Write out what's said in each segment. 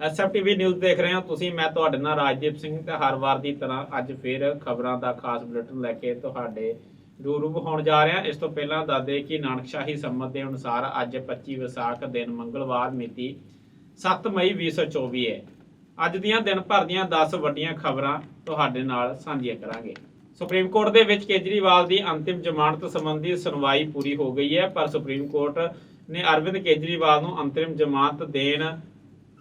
ਐਸਐਫਟੀਵੀ news ਦੇਖ ਰਹੇ ਹੋ। ਤੁਸੀਂ, ਮੈਂ ਤੁਹਾਡੇ ਨਾਲ ਰਾਜਦੀਪ ਸਿੰਘ ਤੇ ਹਰ ਵਾਰ ਦੀ ਤਰ੍ਹਾਂ ਅੱਜ ਫਿਰ ਖਬਰਾਂ ਦਾ ਖਾਸ ਬੁਲੇਟਿਨ ਲੈ ਕੇ ਤੁਹਾਡੇ ਰੂਬਰੂ ਹੋਣ ਜਾ ਰਹੇ। ਹਾਂ ਇਸ ਤੋਂ ਪਹਿਲਾਂ ਦੱਸਦੇ ਕਿ ਨਾਨਕਸ਼ਾਹੀ ਸੰਮਤ ਦੇ ਅਨੁਸਾਰ ਅੱਜ 25 ਵਿਸਾਖ ਦਿਨ ਮੰਗਲਵਾਰ ਮਿਤੀ 7 ਮਈ 2024 ਹੈ। ਅੱਜ ਦੀਆਂ ਦਿਨ ਭਰ ਦੀਆਂ 10 ਵੱਡੀਆਂ ਖਬਰਾਂ ਤੁਹਾਡੇ ਨਾਲ ਸਾਂਝੀਆਂ ਕਰਾਂਗੇ। ਸੁਪਰੀਮ ਕੋਰਟ ਦੇ ਵਿੱਚ ਕੇਜਰੀਵਾਲ ਦੀ ਅੰਤਿਮ ਜ਼ਮਾਨਤ ਸੰਬੰਧੀ ਸੁਣਵਾਈ ਪੂਰੀ ਹੋ ਗਈ ਹੈ, ਪਰ ਸੁਪਰੀਮ ਕੋਰਟ ਨੇ ਅਰਵਿੰਦ ਕੇਜਰੀਵਾਲ ਨੂੰ ਅੰਤਰਿਮ ਜ਼ਮਾਨਤ ਦੇਣ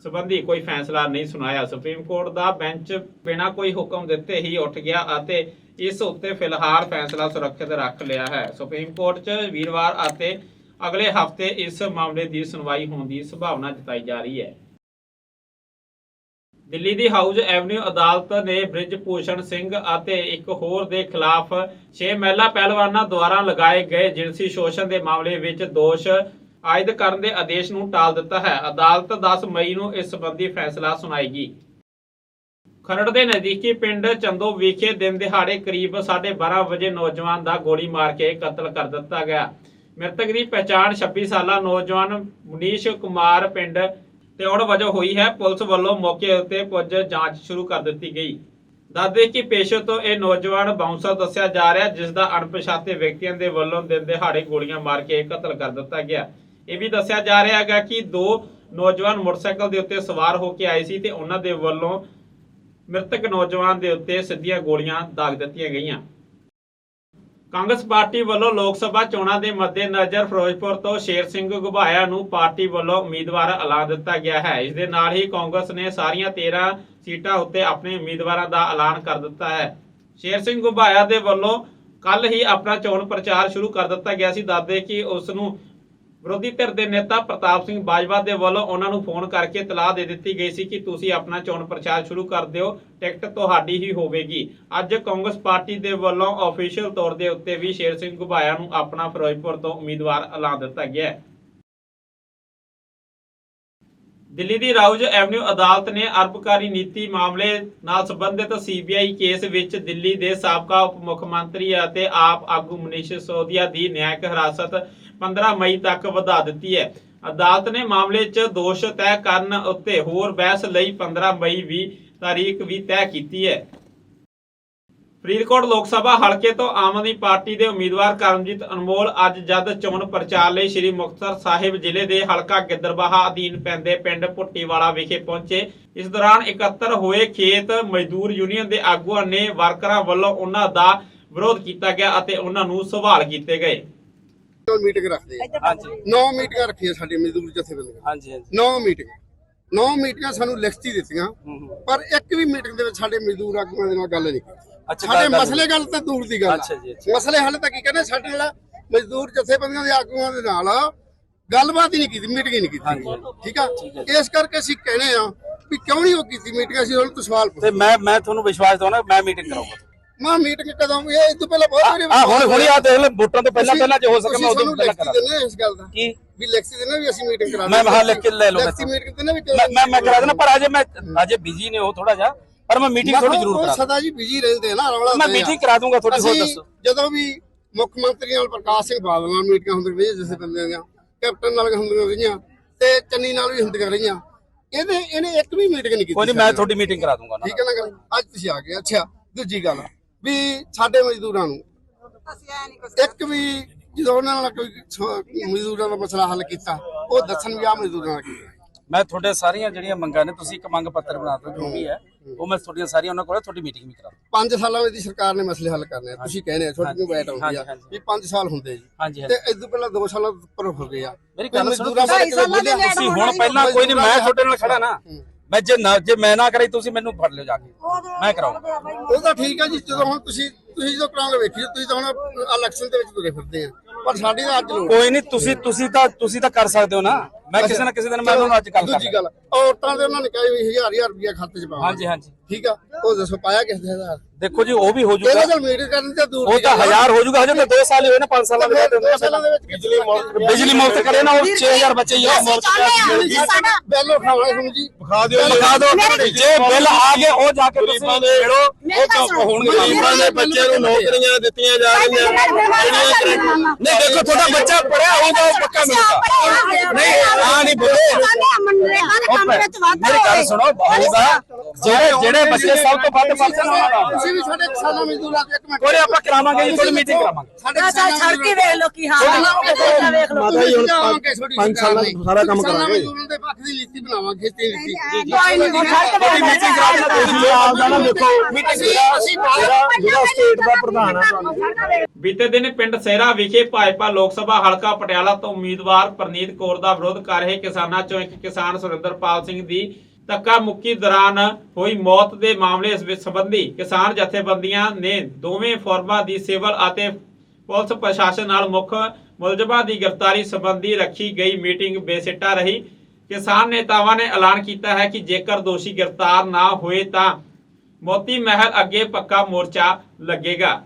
ਸੰਬੰਧੀ ਕੋਈ ਫੈਸਲਾ ਨਹੀਂ ਸੁਣਾਇਆ। ਸੁਪਰੀਮ ਕੋਰਟ ਦਾ ਬੈਂਚ ਬਿਨਾਂ ਕੋਈ ਹੁਕਮ ਦਿੱਤੇ ਹੀ ਉੱਠ ਗਿਆ ਅਤੇ ਇਸ ਉੱਤੇ ਫਿਲਹਾਲ ਫੈਸਲਾ ਸੁਰੱਖਿਅਤ ਰੱਖ ਲਿਆ ਹੈ। ਸੁਪਰੀਮ ਕੋਰਟ 'ਚ ਵੀਰਵਾਰ ਅਤੇ ਅਗਲੇ ਹਫ਼ਤੇ ਇਸ ਮਾਮਲੇ ਦੀ ਸੁਣਵਾਈ ਹੋਣ ਦੀ ਸੰਭਾਵਨਾ ਜਤਾਈ ਜਾ ਰਹੀ ਹੈ। ਦਿੱਲੀ ਦੀ ਹਾਊਸ ਐਵਨਿਊ ਅਦਾਲਤ ਨੇ ਬ੍ਰਿਜ ਭੂਸ਼ਣ ਸਿੰਘ ਅਤੇ ਇੱਕ ਹੋਰ ਦੇ ਖਿਲਾਫ 6 ਮਹਿਲਾ ਪਹਿਲਵਾਨਾਂ ਦੁਆਰਾ ਲਗਾਏ ਗਏ ਜਿਨਸੀ ਸ਼ੋਸ਼ਣ ਦੇ ਮਾਮਲੇ ਵਿੱਚ ਦੋਸ਼ ਆਇਦ ਕਰਨ ਦੇ ਆਦੇਸ਼ ਨੂੰ ਟਾਲ ਦਿੱਤਾ ਹੈ। ਅਦਾਲਤ 10 ਮਈ ਨੂੰ ਇਸ ਸੰਬੰਧੀ ਫੈਸਲਾ ਸੁਣਾਏਗੀ। ਖਰੜ ਦੇ ਨਜ਼ਦੀਕੀ ਪਿੰਡ ਚੰਦੋ ਵਿਖੇ ਦਿਨ ਦਿਹਾੜੇ ਕਰੀਬ 12:30 ਵਜੇ ਨੌਜਵਾਨ ਦਾ ਗੋਲੀ ਮਾਰ ਕੇ ਕਤਲ ਕਰ ਦਿੱਤਾ ਗਿਆ। ਮ੍ਰਿਤਕ ਦੀ ਪਛਾਣ 26 ਸਾਲਾ ਨੌਜਵਾਨ ਮਨੀਸ਼ ਕੁਮਾਰ ਪਿੰਡ ਤਿਉੜ ਵਜੋਂ ਹੋਈ ਹੈ। ਪੁਲਿਸ ਵੱਲੋਂ ਮੌਕੇ ਉੱਤੇ ਪੁੱਜ ਜਾਂਚ ਸ਼ੁਰੂ ਕਰ ਦਿੱਤੀ ਗਈ। ਦੱਸਦੇ ਕਿ ਪੇਸ਼ੇ ਤੋਂ ਇਹ ਨੌਜਵਾਨ ਬਾਉਂਸਰ ਦੱਸਿਆ ਜਾ ਰਿਹਾ ਜਿਸ ਦਾ ਅਣਪਛਾਤੇ ਵਿਅਕਤੀਆਂ ਦੇ ਵੱਲੋਂ ਦਿਨ ਦਿਹਾੜੇ ਗੋਲੀਆਂ ਮਾਰ ਕੇ ਕਤਲ ਕਰ ਦਿੱਤਾ ਗਿਆ। ਇਹ ਵੀ ਦੱਸਿਆ ਜਾ ਰਿਹਾ ਹੈਗਾ ਕਿ ਦੋ ਨੌਜਵਾਨ ਮੋਟਰਸਾਈਕਲ ਦੇ ਉੱਤੇ ਸਵਾਰ ਹੋ ਕੇ ਆਏ ਸੀ ਤੇ ਉਹਨਾਂ ਦੇ ਵੱਲੋਂ ਮ੍ਰਿਤਕ ਨੌਜਵਾਨ ਦੇ ਉੱਤੇ ਸਿੱਧੀਆਂ ਗੋਲੀਆਂ ਦਾਗ ਦਿੱਤੀਆਂ ਗਈਆਂ। ਕਾਂਗਰਸ ਪਾਰਟੀ ਵੱਲੋਂ ਲੋਕ ਸਭਾ ਚੋਣਾਂ ਦੇ ਮੱਦੇਨਜ਼ਰ ਫਿਰੋਜ਼ਪੁਰ ਤੋਂ ਸ਼ੇਰ ਸਿੰਘ ਗੁਬਾਇਆ ਨੂੰ ਪਾਰਟੀ ਵੱਲੋਂ ਉਮੀਦਵਾਰ ਐਲਾਨ ਦਿੱਤਾ ਗਿਆ ਹੈ। ਇਸ ਦੇ ਨਾਲ ਹੀ ਕਾਂਗਰਸ ਨੇ ਸਾਰੀਆਂ 13 ਸੀਟਾਂ ਉੱਤੇ ਆਪਣੇ ਉਮੀਦਵਾਰਾਂ ਦਾ ਐਲਾਨ ਕਰ ਦਿੱਤਾ ਹੈ। ਸ਼ੇਰ ਸਿੰਘ ਗੁਬਾਇਆ ਦੇ ਵੱਲੋਂ ਕੱਲ ਹੀ ਆਪਣਾ ਚੋਣ ਪ੍ਰਚਾਰ ਸ਼ੁਰੂ ਕਰ ਦਿੱਤਾ ਗਿਆ ਸੀ। ਦੱਸਦੇ ਕਿ ਉਸ ਨੂੰ ਵਿਰੋਧੀ ਧਿਰ ਦੇ ਨੇਤਾ ਪ੍ਰਤਾਪ ਸਿੰਘ ਬਾਜਵਾ ਦੇ ਵੱਲੋਂ ਉਹਨਾਂ ਨੂੰ ਫੋਨ ਕਰਕੇ ਤਲਾਹ ਦੇ ਦਿੱਤੀ ਗਈ ਸੀ ਕਿ ਤੁਸੀਂ ਆਪਣਾ ਚੋਣ ਪ੍ਰਚਾਰ ਸ਼ੁਰੂ ਕਰ ਦਿਓ, ਟਿਕਟ ਤੁਹਾਡੀ ਹੀ ਹੋਵੇਗੀ। ਅੱਜ ਕਾਂਗਰਸ ਪਾਰਟੀ ਦੇ ਵੱਲੋਂ ਅਫੀਸ਼ੀਅਲ ਤੌਰ ਦੇ ਉੱਤੇ ਵੀ ਸ਼ੇਰ ਸਿੰਘ ਘੁਬਾਇਆ ਨੂੰ ਆਪਣਾ ਫਿਰੋਜ਼ਪੁਰ ਤੋਂ ਉਮੀਦਵਾਰ ਐਲਾਨ ਦਿੱਤਾ ਗਿਆ ਹੈ। ਦਿੱਲੀ ਦੀ ਰਾਉਜ ਐਵਨਿਊ ਅਦਾਲਤ ਨੇ ਅਰਬਕਾਰੀ ਨੀਤੀ ਮਾਮਲੇ ਨਾਲ ਸੰਬੰਧਿਤ ਸੀਬੀਆਈ ਕੇਸ ਵਿੱਚ ਦਿੱਲੀ ਦੇ ਸਾਬਕਾ ਉਪ ਮੁੱਖ ਮੰਤਰੀ ਅਤੇ ਆਪ ਆਗੂ ਮਨੀਸ਼ ਸਿਸੋਦੀਆ ਦੀ ਨਿਆਇਕ ਹਿਰਾਸਤ 15 ਮਈ ਤੱਕ ਵਧਾ ਦਿੱਤੀ ਹੈ। ਅਦਾਲਤ ਨੇ ਮਾਮਲੇ 'ਚ ਦੋਸ਼ ਤੈਅ ਕਰਨ ਉੱਤੇ ਹੋਰ ਬਹਿਸ ਲਈ 15 ਮਈ ਵੀ ਤਾਰੀਖ ਵੀ ਤੈਅ ਕੀਤੀ ਹੈ। ਫਰੀਦਕੋਟ ਲੋਕ ਸਭਾ ਹਲਕੇ ਤੋਂ ਆਮ ਆਦਮੀ ਪਾਰਟੀ ਦੇ ਉਮੀਦਵਾਰ ਕਰਮਜੀਤ ਅਨਮੋਲ ਅੱਜ ਜਦ ਚੋਣ ਪ੍ਰਚਾਰ ਲਈ ਸ੍ਰੀ ਮੁਕਤਸਰ ਸਾਹਿਬ ਜ਼ਿਲ੍ਹੇ ਦੇ ਹਲਕਾ ਗਿੱਦਰਬਾਹਾ ਅਧੀਨ ਪੈਂਦੇ ਪਿੰਡ ਪੁੱਟੀਵਾਲਾ ਵਿਖੇ ਪਹੁੰਚੇ। ਇਸ ਦੌਰਾਨ ਇਕੱਤਰ ਹੋਏ ਖੇਤ ਮਜ਼ਦੂਰ ਯੂਨੀਅਨ ਦੇ ਆਗੂਆਂ ਨੇ ਵਰਕਰਾਂ ਵੱਲੋਂ ਉਹਨਾਂ ਦਾ ਵਿਰੋਧ ਕੀਤਾ ਗਿਆ ਅਤੇ ਉਹਨਾਂ ਨੂੰ ਸਵਾਲ ਕੀਤੇ ਗਏ। ਮੀਟਿੰਗ ਰੱਖਦੇ ਆ। ਹਾਂਜੀ। ਨੌ ਮੀਟਿੰਗਾਂ ਰੱਖੀਆਂ ਸਾਡੇ ਮਜ਼ਦੂਰ ਜਥੇਬੰਦੀਆਂ ਹਾਂਜੀ ਹਾਂਜੀ। ਨੌ ਮੀਟਿੰਗ ਨੌ ਮੀਟਿੰਗਾਂ ਸਾਨੂੰ ਲਿਖਤੀ ਦਿੱਤੀਆਂ। ਹੂੰ, ਹੂੰ। ਪਰ ਇੱਕ ਵੀ ਮੀਟਿੰਗ ਦੇ ਵਿੱਚ ਸਾਡੇ ਮਜ਼ਦੂਰ ਆਗੂਆਂ ਦੇ ਨਾਲ ਗੱਲ ਨਹੀਂ ਕੀਤੀ। ਅੱਛਾ, ਸਾਡੇ ਮਸਲੇ ਗੱਲ ਤਾਂ ਦੂਰ ਦੀ ਗੱਲ। ਮਸਲੇ ਹੱਲ ਤਾਂ ਕੀ ਕਹਿੰਦੇ ਸਾਡੇ ਨਾਲ ਮਜ਼ਦੂਰ ਜਥੇਬੰਦੀਆਂ ਦੇ ਆਗੂਆਂ ਦੇ ਨਾਲ ਗੱਲਬਾਤ ਹੀ ਨਹੀਂ ਕੀਤੀ ਮੀਟਿੰਗ ਹੀ ਨਹੀਂ। ਕੀਤੀ। ਠੀਕ ਆ? ਹੈ ਇਸ ਕਰਕੇ ਅਸੀਂ ਕਹਿੰਦੇ ਆ ਵੀ ਕਿਉਂ ਨਹੀਂ ਉਹ ਕੀਤੀ? ਮੀਟਿੰਗ ਅਸੀਂ ਉਹਨਾਂ ਤੋਂ ਸਵਾਲ ਤੇ ਪੁੱਛਦੇ ਮੈਂ ਮੈਂ ਤੁਹਾਨੂੰ ਵਿਸ਼ਵਾਸ ਦਵਾਉਣਾ ਮੈਂ ਮੀਟਿੰਗ ਕਰਾਉਂਗਾ। ਮਾਂ ਮੀਟਿੰਗ ਕਦੋਂ ਇਹ ਇਸ ਤੋਂ ਪਹਿਲਾਂ ਬਹੁਤ ਵਾਰੀ ਆ ਹੁਣ ਹੁਣ ਆ ਦੇਖ ਲੈ ਵੋਟਾਂ ਤੋਂ ਪਹਿਲਾਂ ਪਹਿਲਾਂ ਜੇ ਹੋ ਸਕੇ ਮੈਂ ਉਦੋਂ ਪਹਿਲਾਂ ਕਰਾਂ ਦਿੰਦੇ ਆ ਇਸ ਗੱਲ ਦਾ। ਕੀ? ਵੀ ਦਿੰਦੇ ਆ ਵੀ ਅਸੀਂ ਮੀਟਿੰਗ ਕਰਾ ਮੈਂ ਹਾਂ। ਲਿਖ ਕੇ ਲੈ ਲਓ ਲਿਖਤੀ ਮੀਟਿੰਗ ਆ ਵੀ ਮੈਂ ਮੈਂ ਕਰਾ ਦੇਣਾ ਪਰ ਅਜੇ ਮੈਂ ਅਜੇ ਬਿਜ਼ੀ ਨੇ ਉਹ ਥੋੜਾ ਜਿਹਾ ਪਰ ਮੈਂ ਮੀਟਿੰਗ ਥੋੜੀ ਜ਼ਰੂਰ ਕਰਾ ਸਦਾ ਜੀ ਬਿਜ਼ੀ ਰਹਿੰਦੇ ਨਾ ਰੌਲਾ ਮੈਂ। ਮੀਟਿੰਗ ਕਰਾ ਦੂੰਗਾ ਥੋੜੀ ਹੋਰ ਦੱਸੋ। ਜਦੋਂ ਵੀ ਮੁੱਖ ਮੰਤਰੀ ਨਾਲ ਪ੍ਰਕਾਸ਼ ਸਿੰਘ ਬਾਦਲ ਨਾਲ ਮੀਟਿੰਗਾਂ ਹੁੰਦੀਆਂ ਰਹੀਆਂ ਜਿਸੇ ਬੰਦਿਆਂ ਦੀਆਂ ਕੈਪਟਨ ਨਾਲ ਹੁੰਦੀਆਂ ਰਹੀਆਂ ਤੇ ਚੰਨੀ ਨਾਲ ਵੀ ਹੁੰਦੀਆਂ ਰਹੀਆਂ। ਇਹਦੇ ਇਹਨੇ ਇੱਕ ਵੀ ਮੀਟਿੰਗ ਨਹੀਂ ਕੀਤੀ ਕੋਈ ਨਹੀਂ ਮੈਂ ਤੁਹਾਡੀ ਮੀਟਿੰਗ ਕਰਾ ਦੂੰਗਾ ਠੀਕ ਹੈ ਨਾ ਅੱਜ ਤੁਸੀਂ ਆ ਗਏ ਅੱਛਾ ਦੂਜੀ ਗੱਲ। ਵੀ ਸਾਡੇ ਮਜ਼ਦੂਰਾਂ ਨੂੰ। ਇੱਕ ਵੀ ਜਦੋਂ ਉਹਨਾਂ ਨਾਲ ਕੋਈ ਮਜ਼ਦੂਰਾਂ ਦਾ ਮਸਲਾ ਹੱਲ ਕੀਤਾ ਉਹ ਦੱਸਣ ਵੀ ਆ ਮਜ਼ਦੂਰਾਂ ਨਾਲ ਕੀਤਾ ਮੈਂ ਤੁਹਾਡੇ ਸਾਰੀਆਂ ਜਿਹੜੀਆਂ ਮੰਗਾਂ ਨੇ ਤੁਸੀਂ ਇੱਕ ਮੰਗ ਪੱਤਰ ਬਣਾ ਦਿਓ ਜੋ ਵੀ ਹੈ ਉਹ ਮੈਂ ਤੁਹਾਡੀਆਂ ਸਾਰੀਆਂ ਉਹਨਾਂ ਕੋਲ ਤੁਹਾਡੀ ਮੀਟਿੰਗ ਵੀ ਕਰਾ ਦੂੰ ਪੰਜ ਸਾਲਾਂ ਵਿੱਚ ਦੀ ਸਰਕਾਰ ਨੇ ਮਸਲੇ ਹੱਲ ਕਰਨੇ ਆ। ਤੁਸੀਂ ਕਹਿੰਦੇ ਆ ਛੋਟੀ ਜਿਹੀ ਬੈਠ ਆਉਂਦੀ ਆ। ਵੀ 5 ਸਾਲ ਹੁੰਦੇ ਜੀ। ਤੇ ਇਸ ਤੋਂ ਪਹਿਲਾਂ 2 ਸਾਲਾਂ ਤੋਂ ਉੱਪਰ ਹੋ ਗਏ ਆ। ਮੇਰੀ ਗੱਲ ਸੁਣੋ ਤੁਸੀਂ ਹੁਣ ਪਹਿਲਾਂ ਕੋਈ ਨਹੀਂ ਮੈਂ ਤੁਹਾਡੇ ਨਾਲ ਖੜਾ ਨਾ। ਮੈਂ ਜੇ ਨਾ ਜੇ ਮੈਂ ਨਾ ਕਰਾਈ ਤੁਸੀਂ ਮੈਨੂੰ ਫੜ ਲਿਓ ਜਾ ਕੇ। ਮੈਂ ਕਰਾਉਂਗਾ ਉਹ ਤਾਂ ਠੀਕ ਆ ਜੀ ਜਦੋਂ ਹੁਣ ਤੁਸੀਂ ਤੁਸੀਂ ਜਦੋਂ ਕਰਾਂਗੇ ਵੇਖੀ ਤੁਸੀਂ ਤਾਂ ਹੁਣ ਇਲੈਕਸ਼ਨ ਦੇ ਵਿੱਚ ਤੁਰੇ ਫਿਰਦੇ ਆ। ਪਰ ਸਾਡੀ ਤਾਂ ਅੱਜ ਲੋੜ ਕੋਈ ਨਹੀਂ ਤੁਸੀਂ ਤੁਸੀਂ ਤਾਂ ਤੁਸੀਂ ਤਾਂ ਕਰ ਸਕਦੇ ਹੋ ਨਾ। ਮੈਂ ਕਿਸੇ ਨਾ ਕਿਸੇ ਦਿਨ ਮੈਂ ਉਹਨਾਂ ਨੂੰ ਅੱਜ ਗੱਲ ਕਰ ਦੂਜੀ ਗੱਲ ਔਰਤਾਂ ਦੇ ਉਹਨਾਂ ਨੇ ਕਹੀ ਵੀ ਹਜ਼ਾਰ ਹਜ਼ਾਰ ਰੁਪਇਆ ਖਾਤੇ 'ਚ ਪਾਵਾਂ ਹਾਂਜੀ ਹਾਂਜੀ। ਠੀਕ ਆ ਉਹ ਦੱਸੋ ਪਾਇਆ ਕਿਸ ਦੇ ਆਧਾਰ ਦੇਖੋ ਜੀ ਉਹ ਵੀ ਹੋ ਇਹਦਾ ਜਾਊਗਾ ਤਾਂ ਮੀਟਰ ਕਰਨ ਤੇ ਦੂਰ ਉਹ ਦੀ ਤਾਂ ਗੱਲ ਆ। ਹਜ਼ਾਰ ਹੋ ਜਾਊਗਾ ਹਜੇ ਤਾਂ 2 ਸਾਲ ਹੀ ਹੋਏ ਨੇ 5 ਸਾਲਾਂ ਦੇ ਬਾਅਦ ਦੋ ਸਾਲਾਂ ਦੇ ਵਿੱਚ ਬਿਜਲੀ ਬਿਜਲੀ ਮੁਫਤ ਕਰੇ ਨਾ ਉਹ 6000 ਬੱਚੇ ਹੀ ਆ ਮੁਫਤ ਸਾਡਾ ਬਿੱਲ ਉਠਾਉਣਾ ਤੁਹਾਨੂੰ ਜੀ ਵਿਖਾ ਦਿਓ ਲਗਾ ਦਿਓ ਜੇ ਬਿੱਲ ਆ ਗਏ ਉਹ ਜਾ ਕੇ ਤੁਸੀਂ ਗਰੀਬਾਂ ਦੇ ਛੇੜੋ ਮੇਰੀ ਗੱਲ ਸੁਣੋ। ਹੋਣਗੇ ਗਰੀਬਾਂ ਦੇ ਬੱਚਿਆਂ ਨੂੰ ਨੌਕਰੀਆਂ ਦਿੱਤੀਆਂ ਜਾ ਰਹੀਆਂ ਜਿਹੜੀਆਂ ਨਹੀਂ ਦੇਖੋ ਤੁਹਾਡਾ ਬੱਚਾ ਪੜਿਆ ਹੋਊਗਾ ਉਹ ਪੱਕਾ ਮਿਲੂਗਾ ਨਹੀਂ ਆ ਨਹੀਂ ਬੋਲੋ ਮੇਰੀ ਗੱਲ ਸੁਣੋ ਹੋਊਗਾ ਜਿਹੜੇ ਜਿਹੜੇ ਬੱਚੇ ਸਭ ਤੋਂ ਵੱਧ ਪਰਸਨ ਦਾ ਤੁਸੀਂ ਵੀ ਸਾਡੇ ਕਿਸਾਨਾਂ ਮਜ਼ਦੂਰਾਂ ਦੇ ਇੱਕ ਮਿੰਟ। ਆਪਾਂ ਕਰਾਵਾਂਗੇ ਜੀ ਕੋਈ ਮੀਟਿੰਗ ਕਰਾਵਾਂਗੇ। ਸਾਡੇ ਕਿਸਾਨਾਂ ਛੱਡ ਕੇ ਵੇਖ ਲੋ ਕੀ ਹਾਲ ਹੈ ਵੇਖ ਮਾਤਾ ਜੀ ਹੁਣ ਪੰਜ ਸਾਲਾਂ ਤੋਂ ਸਾਰਾ ਕੰਮ ਕਰਾਂਗੇ। ਮਜ਼ਦੂਰਾਂ ਦੇ ਪੱਖ ਦੀ ਲੀਤੀ ਬਣਾਵਾਂਗੇ ਖੇਤੀ ਲੀਤੀ ਕੋਈ ਨਹੀਂ ਛੱਡ ਕੇ ਮੀਟਿੰਗ ਕਰਾ ਦੇਣਾ ਤੁਸੀਂ ਆਪ ਦਾ ਨਾ ਦੇਖੋ ਅਸੀਂ ਅਸੀਂ ਜਿਹੜਾ ਜਿਹੜਾ ਸਟੇਟ ਦਾ ਪ੍ਰਧਾਨ ਆ ਤੁਹਾਨੂੰ। ਬੀਤੇ ਦਿਨ ਪਿੰਡ ਸਹਿਰਾ ਵਿਖੇ ਭਾਜਪਾ ਲੋਕ ਸਭਾ ਹਲਕਾ ਪਟਿਆਲਾ ਤੋਂ ਉਮੀਦਵਾਰ ਪ੍ਰਨੀਤ ਕੌਰ ਦਾ ਵਿਰੋਧ ਕਰ ਰਹੇ ਕਿਸਾਨਾਂ ਚੋਂ ਇੱਕ ਕਿਸਾਨ ਸੁਰਿੰਦਰਪਾਲ ਸਿੰਘ ਦੀ ਧੱਕਾ ਮੁੱਕੀ ਦੌਰਾਨ ਹੋਈ ਮੌਤ ਦੇ ਮਾਮਲੇ ਵਿੱਚ ਸੰਬੰਧੀ ਕਿਸਾਨ ਜਥੇਬੰਦੀਆਂ ਨੇ ਦੋਵੇਂ ਫੋਰਮਾਂ ਦੀ ਸਿਵਲ ਅਤੇ ਪੁਲਿਸ ਪ੍ਰਸ਼ਾਸਨ ਨਾਲ ਮੁੱਖ ਮੁਲਜ਼ਮਾਂ ਦੀ ਗ੍ਰਿਫਤਾਰੀ ਸੰਬੰਧੀ ਰੱਖੀ ਗਈ ਮੀਟਿੰਗ ਬੇਸਿੱਟਾ ਰਹੀ। ਕਿਸਾਨ ਨੇਤਾਵਾਂ ਨੇ ਐਲਾਨ ਕੀਤਾ ਹੈ ਕਿ ਜੇਕਰ ਦੋਸ਼ੀ ਗ੍ਰਿਫਤਾਰ ਨਾ ਹੋਏ ਤਾਂ ਮੋਤੀ ਮਹਿਲ ਅੱਗੇ ਪੱਕਾ ਮੋਰਚਾ ਲੱਗੇਗਾ।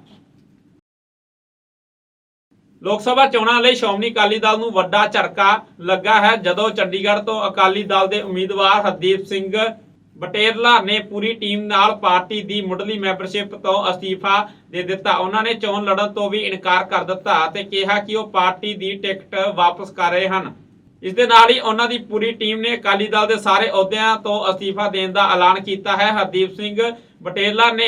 ਲੋਕ ਸਭਾ ਚੋਣਾਂ ਲਈ ਸ਼੍ਰੋਮਣੀ ਅਕਾਲੀ ਦਲ ਨੂੰ ਵੱਡਾ ਝਟਕਾ ਲੱਗਾ ਹੈ। ਜਦੋਂ ਚੰਡੀਗੜ੍ਹ ਤੋਂ ਅਕਾਲੀ ਦਲ ਦੇ ਉਮੀਦਵਾਰ ਹਰਦੀਪ ਸਿੰਘ ਬਟੇਰਲਾ ਨੇ ਪੂਰੀ ਟੀਮ ਨਾਲ ਪਾਰਟੀ ਦੀ ਮੁੱਢਲੀ ਮੈਂਬਰਸ਼ਿਪ ਤੋਂ ਅਸਤੀਫਾ ਦੇ ਦਿੱਤਾ। ਉਹਨਾਂ ਨੇ ਚੋਣ ਲੜਨ ਤੋਂ ਵੀ ਇਨਕਾਰ ਕਰ ਦਿੱਤਾ ਅਤੇ ਕਿਹਾ ਕਿ ਉਹ ਪਾਰਟੀ ਦੀ ਟਿਕਟ ਵਾਪਸ ਕਰ ਰਹੇ ਹਨ। ਇਸ ਦੇ ਨਾਲ ਹੀ ਉਹਨਾਂ ਦੀ ਪੂਰੀ ਟੀਮ ਨੇ ਅਕਾਲੀ ਦਲ ਦੇ ਸਾਰੇ ਅਹੁਦਿਆਂ ਤੋਂ ਅਸਤੀਫਾ ਦੇਣ ਦਾ ਐਲਾਨ ਕੀਤਾ ਹੈ। ਹਰਦੀਪ ਸਿੰਘ ਬਟੇਰਲਾ ਨੇ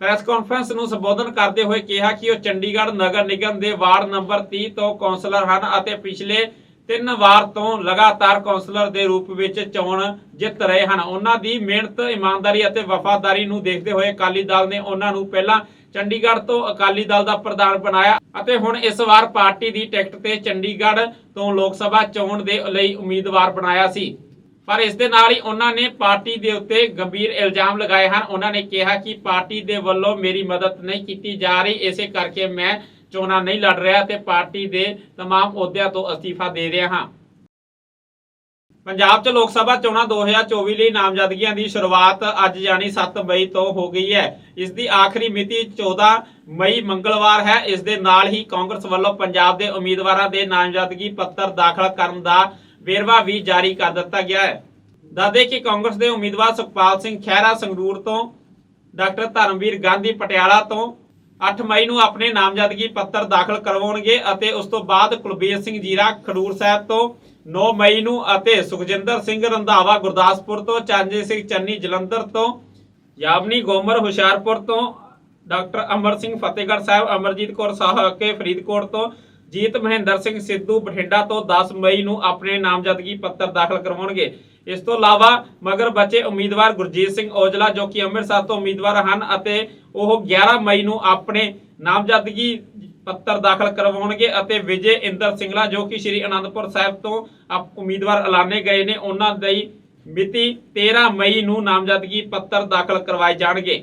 ਪ੍ਰੈਸ ਕਾਨਫਰੰਸ ਨੂੰ ਸੰਬੋਧਨ ਕਰਦੇ ਹੋਏ ਕਿਹਾ ਕਿ ਉਹ ਚੰਡੀਗੜ੍ਹ ਨਗਰ ਨਿਗਮ ਦੇ ਵਾਰਡ ਨੰਬਰ 30 ਤੋਂ ਕੌਂਸਲਰ ਹਨ ਅਤੇ ਪਿਛਲੇ ਤਿੰਨ ਵਾਰ ਤੋਂ ਲਗਾਤਾਰ ਕੌਂਸਲਰ ਦੇ ਰੂਪ ਵਿੱਚ ਚੋਣ ਜਿੱਤ ਰਹੇ ਹਨ। ਉਹਨਾਂ ਦੀ ਮਿਹਨਤ, ਇਮਾਨਦਾਰੀ ਅਤੇ ਵਫਾਦਾਰੀ ਨੂੰ ਦੇਖਦੇ ਹੋਏ ਅਕਾਲੀ ਦਲ ਨੇ ਉਹਨਾਂ ਨੂੰ ਪਹਿਲਾਂ ਚੰਡੀਗੜ੍ਹ ਤੋਂ ਅਕਾਲੀ ਦਲ ਦਾ ਪ੍ਰਧਾਨ ਬਣਾਇਆ ਅਤੇ ਹੁਣ ਇਸ ਵਾਰ ਪਾਰਟੀ ਦੀ ਟਿਕਟ ਤੇ ਚੰਡੀਗੜ੍ਹ ਤੋਂ ਲੋਕ ਸਭਾ ਚੋਣ ਦੇ ਲਈ ਉਮੀਦਵਾਰ ਬਣਾਇਆ ਸੀ। ਪਰ ਇਸ ਦੇ ਨਾਲ ਹੀ ਉਹਨਾਂ ਨੇ ਪਾਰਟੀ ਦੇ ਉੱਤੇ ਗੰਭੀਰ ਇਲਜ਼ਾਮ ਲਗਾਏ ਹਨ ਉਹਨਾਂ ਨੇ ਕਿਹਾ ਕਿ ਪਾਰਟੀ ਦੇ ਵੱਲੋਂ ਮੇਰੀ ਮਦਦ ਨਹੀਂ ਕੀਤੀ ਜਾ ਰਹੀ ਇਸੇ ਕਰਕੇ ਮੈਂ ਚੋਣਾਂ ਨਹੀਂ ਲੜ ਰਿਹਾ ਤੇ ਪਾਰਟੀ ਦੇ तमाम ਅਹੁਦਿਆਂ ਤੋਂ ਅਸਤੀਫਾ ਦੇ ਰਿਹਾ ਹਾਂ ਪੰਜਾਬ 'ਚ ਲੋਕ ਸਭਾ ਚੋਣਾਂ 2024 ਲਈ ਨਾਮਜ਼ਦਗੀਆਂ ਦੀ ਸ਼ੁਰੂਆਤ ਅੱਜ ਯਾਨੀ 7 ਮਈ ਤੋਂ ਹੋ ਗਈ ਹੈ ਇਸ ਦੀ ਆਖਰੀ ਮਿਤੀ 14 ਮਈ ਮੰਗਲਵਾਰ ਹੈ ਇਸ ਦੇ ਨਾਲ ਹੀ ਕਾਂਗਰਸ ਵੱਲੋਂ ਪੰਜਾਬ ਦੇ ਉਮੀਦਵਾਰਾਂ ਦੇ ਨਾਮਜ਼ਦਗੀ ਪੱਤਰ ਦਾਖਲ ਕਰਨ ਦਾ ਵੇਰਵਾ ਵੀ ਜਾਰੀ ਕਰ ਦਿੱਤਾ ਗਿਆ ਹੈ। ਦੱਸਦੇ ਕਿ ਕਾਂਗਰਸ ਦੇ ਉਮੀਦਵਾਰ ਸੁਖਪਾਲ ਸਿੰਘ ਖਹਿਰਾ ਸੰਗਰੂਰ ਤੋਂ, ਡਾਕਟਰ ਧਰਮਵੀਰ ਗਾਂਧੀ ਪਟਿਆਲਾ ਤੋਂ 8 ਮਈ ਨੂੰ ਆਪਣੇ ਨਾਮਜ਼ਦਗੀ ਪੱਤਰ ਦਾਖਲ ਕਰਵਾਉਣਗੇ ਅਤੇ ਉਸ ਤੋਂ ਬਾਅਦ ਕੁਲਬੀਰ ਸਿੰਘ ਜੀਰਾ ਖਡੂਰ ਸਾਹਿਬ ਤੋਂ 9 ਮਈ ਨੂੰ ਅਤੇ ਸੁਖਜਿੰਦਰ ਸਿੰਘ ਰੰਧਾਵਾ ਗੁਰਦਾਸਪੁਰ ਤੋਂ, ਚਾਂਜੇ ਸਿੰਘ ਚੰਨੀ ਜਲੰਧਰ ਤੋਂ ਯਾਮਨੀ ਗੋਮਰ ਹੁਸ਼ਿਆਰਪੁਰ ਤੋਂ, ਡਾਕਟਰ ਅਮਰ ਸਿੰਘ ਫਤਿਹਗੜ੍ਹ ਸਾਹਿਬ, ਅਮਰਜੀਤ ਕੌਰ ਸਾਹਕੇ ਫਰੀਦਕੋਟ ਤੋਂ ਜੀਤ ਮਹਿੰਦਰ ਸਿੰਘ ਸਿੱਧੂ ਬਠਿੰਡਾ ਤੋਂ 10 ਮਈ ਨੂੰ ਆਪਣੇ ਨਾਮਜ਼ਦਗੀ ਪੱਤਰ ਦਾਖਲ ਕਰਵਾਉਣਗੇ। ਇਸ ਤੋਂ ਇਲਾਵਾ ਮਗਰ ਬਚੇ ਉਮੀਦਵਾਰ ਗੁਰਜੀਤ ਸਿੰਘ ਔਜਲਾ ਜੋ ਕਿ ਅੰਮ੍ਰਿਤਸਰ ਤੋਂ ਉਮੀਦਵਾਰ ਹਨ ਅਤੇ ਉਹ 11 ਮਈ ਨੂੰ ਆਪਣੇ ਨਾਮਜ਼ਦਗੀ ਪੱਤਰ ਦਾਖਲ ਕਰਵਾਉਣਗੇ ਅਤੇ ਵਿਜੇ ਇੰਦਰ ਸਿੰਗਲਾ ਜੋ ਕਿ ਸ਼੍ਰੀ ਅਨੰਦਪੁਰ ਸਾਹਿਬ ਤੋਂ ਉਮੀਦਵਾਰ ਐਲਾਨੇ ਗਏ ਨੇ, ਉਹਨਾਂ ਦੀ ਮਿਤੀ 13 ਮਈ ਨੂੰ ਨਾਮਜ਼ਦਗੀ ਪੱਤਰ ਦਾਖਲ ਕਰਵਾਏ ਜਾਣਗੇ।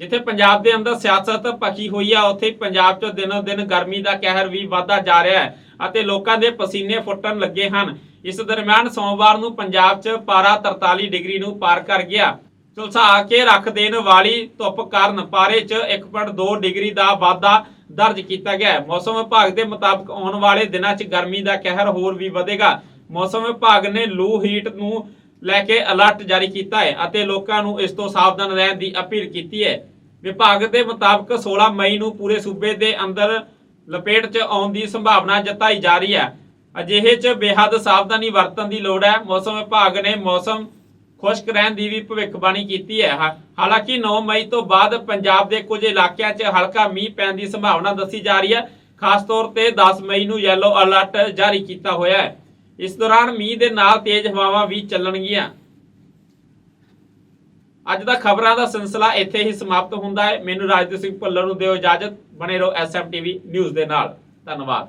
ਜਿੱਥੇ ਪੰਜਾਬ ਦੇ ਅੰਦਰ ਸਿਆਸਤ ਪੱਕੀ ਹੋਈ ਆ, ਉੱਥੇ ਪੰਜਾਬ 'ਚ ਦਿਨੋ ਦਿਨ ਗਰਮੀ ਦਾ ਕਹਿਰ ਵੀ ਵਧਦਾ ਜਾ ਰਿਹਾ ਹੈ ਅਤੇ ਲੋਕਾਂ ਦੇ ਪਸੀਨੇ ਫੁੱਟਣ ਲੱਗੇ ਹਨ। ਇਸ ਦਰਮਿਆਨ ਸੋਮਵਾਰ ਨੂੰ ਪੰਜਾਬ 'ਚ ਪਾਰਾ 43 ਡਿਗਰੀ ਨੂੰ ਪਾਰ ਕਰ ਗਿਆ। ਝੁਲਸਾ ਕੇ ਰੱਖ ਦੇਣ ਵਾਲੀ ਧੁੱਪ ਕਾਰਨ ਪਾਰੇ 'ਚ 1.2 ਡਿਗਰੀ ਦਾ ਵਾਧਾ ਦਰਜ ਕੀਤਾ ਗਿਆ ਮੌਸਮ ਵਿਭਾਗ ਦੇ ਮੁਤਾਬਕ ਆਉਣ ਵਾਲੇ ਦਿਨਾਂ 'ਚ ਗਰਮੀ ਦਾ ਕਹਿਰ ਹੋਰ ਵੀ ਵਧੇਗਾ। ਮੌਸਮ ਵਿਭਾਗ ਨੇ ਲੂ ਹੀਟ ਨੂੰ ਲੈ ਕੇ ਅਲਰਟ ਜਾਰੀ ਕੀਤਾ ਹੈ ਅਤੇ ਲੋਕਾਂ ਨੂੰ ਇਸ ਤੋਂ ਸਾਵਧਾਨ ਰਹਿਣ ਦੀ ਅਪੀਲ ਕੀਤੀ ਹੈ। ਵਿਭਾਗ ਦੇ ਮੁਤਾਬਕ 16 ਮਈ ਨੂੰ ਪੂਰੇ ਸੂਬੇ ਦੇ ਅੰਦਰ ਲਪੇਟ 'ਚ ਆਉਣ ਦੀ ਸੰਭਾਵਨਾ ਜਤਾਈ ਜਾ ਰਹੀ ਹੈ। ਅਜਿਹੇ 'ਚ ਬੇਹੱਦ ਸਾਵਧਾਨੀ ਵਰਤਣ ਦੀ ਲੋੜ ਹੈ। ਮੌਸਮ ਵਿਭਾਗ ਨੇ ਮੌਸਮ ਖੁਸ਼ਕ ਰਹਿਣ ਦੀ ਵੀ ਭਵਿੱਖਬਾਣੀ ਕੀਤੀ ਹੈ। ਹਾਲਾਂਕਿ 9 ਮਈ ਤੋਂ ਬਾਅਦ ਪੰਜਾਬ ਦੇ ਕੁਝ ਇਲਾਕਿਆਂ 'ਚ ਹਲਕਾ ਮੀਂਹ ਪੈਣ ਦੀ ਸੰਭਾਵਨਾ ਦੱਸੀ ਜਾ ਰਹੀ ਹੈ। ਖਾਸ ਤੌਰ ਤੇ 10 ਮਈ ਨੂੰ ਯੈਲੋ ਅਲਰਟ ਜਾਰੀ ਕੀਤਾ ਹੋਇਆ ਹੈ। ਇਸ ਦੌਰਾਨ ਮੀਂਹ ਦੇ ਨਾਲ ਤੇਜ਼ ਹਵਾਵਾਂ ਵੀ ਚੱਲਣਗੀਆਂ। ਅੱਜ ਦਾ ਖਬਰਾਂ ਦਾ ਸਿਲਸਿਲਾ ਇੱਥੇ ਹੀ ਸਮਾਪਤ ਹੁੰਦਾ ਹੈ। ਮੈਨੂੰ ਰਾਜਦੀਪ ਸਿੰਘ ਭੁੱਲਰ ਨੂੰ ਦਿਓ ਇਜਾਜ਼ਤ। ਬਣੇ ਰਹੋ ਐਸਐਮ ਟੀਵੀ ਨਿਊਜ਼ ਦੇ ਨਾਲ। ਧੰਨਵਾਦ।